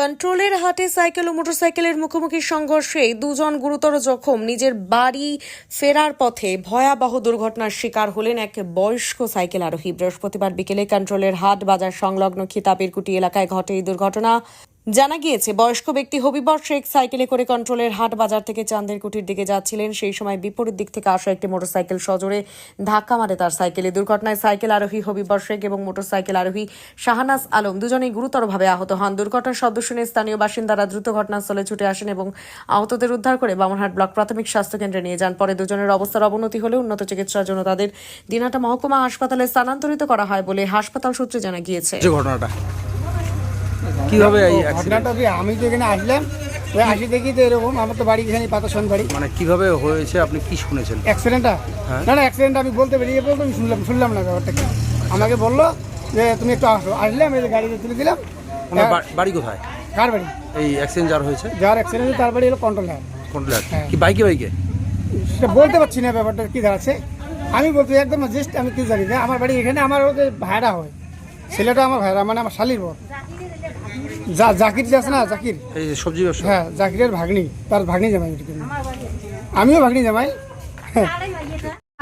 কন্ট্রোলের হাটে সাইকেল ও মোটরসাইকেলের মুখোমুখি সংঘর্ষে দুজন গুরুতর জখম। নিজের বাড়ি ফেরার পথে ভয়াবহ দুর্ঘটনার শিকার হলেন এক বয়স্ক সাইকেল আরোহী। বৃহস্পতিবার বিকেলে কন্ট্রোলের হাট বাজার সংলগ্ন খিতাবের কুটি এলাকায় ঘটে এই দুর্ঘটনা। জানা গিয়েছে, বয়স্ক ব্যক্তি হবিবর শেখ সাইকেলে করে কন্ট্রোলের হাট বাজার থেকে চাঁদের কুটির দিকে যাচ্ছিলেন। সেই সময় বিপরীত দিক থেকে আসা একটি মোটরসাইকেল সজোরে ধাক্কা মারে তার সাইকেলে। দুর্ঘটনায় সাইকেল আরোহী হবিবর শেখ এবং মোটরসাইকেল আরোহী শাহানাজ আলম দুজনেই গুরুতরভাবে আহত হন। দুর্ঘটনার শব্দ শুনে স্থানীয় বাসিন্দারা দ্রুত ঘটনাস্থলে ছুটে আসেন এবং আহতদের উদ্ধার করে বামনহাট ব্লক প্রাথমিক স্বাস্থ্য কেন্দ্রে নিয়ে যান। পরে দুজনের অবস্থার অবনতি হলে উন্নত চিকিৎসার জন্য তাদের দিনহাটা মহকুমা হাসপাতালে স্থানান্তরিত করা হয় বলে হাসপাতাল সূত্রে জানা গিয়েছে। ঘটনাটা। কীভাবে এই ঘটনাটা কি আমি তো এখানে আসলাম ওই আসি দেখি তো এরকম আমার তো বাড়ি এখানে পাতাসন বাড়ি মানে কীভাবে হয়েছে আপনি কি শুনেছেন? অ্যাক্সিডেন্টটা। না না অ্যাক্সিডেন্ট আমি বলতে বেরিয়ে বলতো আমি শুনলাম শুনলাম না ব্যাপারটা কি। আমাকে বলল যে তুমি একটু আসো। এই যে গাড়িতে তুলে দিলাম। বাড়ি কোথায়? কার বাড়ি? এই অ্যাক্সিডেন্ট যার হয়েছে? যার অ্যাক্সিডেন্ট তার বাড়ি হলো কন্ট্রোল কন্ট্রোলার হ্যাঁ। কি বাইকে বাইকে সেটা বলতে পারছি না ব্যাপারটা কি দাঁড়াচ্ছে। আমি বলতে একদম জাস্ট আমি কি জানি না আমার বাড়ি এখানে আমার ওকে ভাড়া হয়। ছেলেটা আমার ভাড়া মানে আমার শালির বর। যা জাকির যে আছে না জাকির? এই যে সবজি ব্যবসা। হ্যাঁ জাকিরের ভাগ্নি তার ভাগ্নি জামাই আমিও ভাগ্নি জামাই।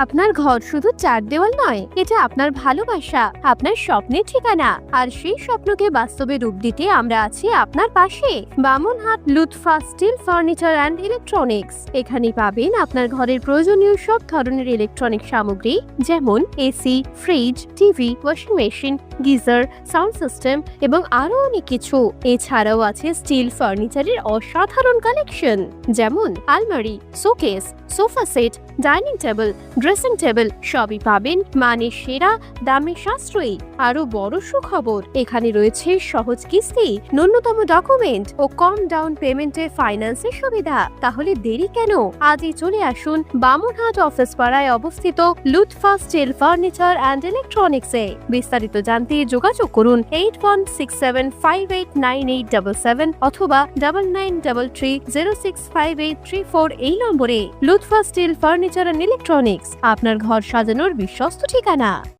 আপনার ঘর শুধু চার দেওয়াল নয়, এটা আপনার ভালোবাসা, আপনার স্বপ্নের ঠিকানা। আর সেই স্বপ্নকে বাস্তবে রূপ দিতে আমরা আছি আপনার পাশে। Bamanhat Lutfa steel furniture and electronics. এখানে পাবেন আপনার ঘরের প্রয়োজনীয় সব ধরনের ইলেকট্রনিক সামগ্রী, যেমন AC, fridge, TV, washing machine, geyser, sound system এবং আরও অনেক কিছু। এছাড়াও আছে স্টিল ফার্নিচারের অসাধারণ কালেকশন, যেমন আলমারি, showcase sofa set, dining table, dressing table সবই পাবেন মানে সেরা, দামে সাশ্রয়ী আরও বড় সুখবর। এখানে রয়েছে সহজ কিস্তি, ন্যূনতম ডকুমেন্ট ও কম ডাউন পেমেন্টে ফাইন্যান্সের সুবিধা। তাহলে দেরি কেন? আজই চলে আসুন বামনহাট অফিস পাড়ায় অবস্থিত লুৎফা স্টিল ফার্নিচার অ্যান্ড ইলেকট্রনিক্সে। বিস্তারিত জানতে যোগাযোগ করুন eight one six seven five eight nine eight double seven অথবা double nine double three zero six five eight three four এই নম্বরে। Lutfa steel furniture and electronics. আপনার ঘর সাজানোর বিশ্বস্ত ঠিকানা।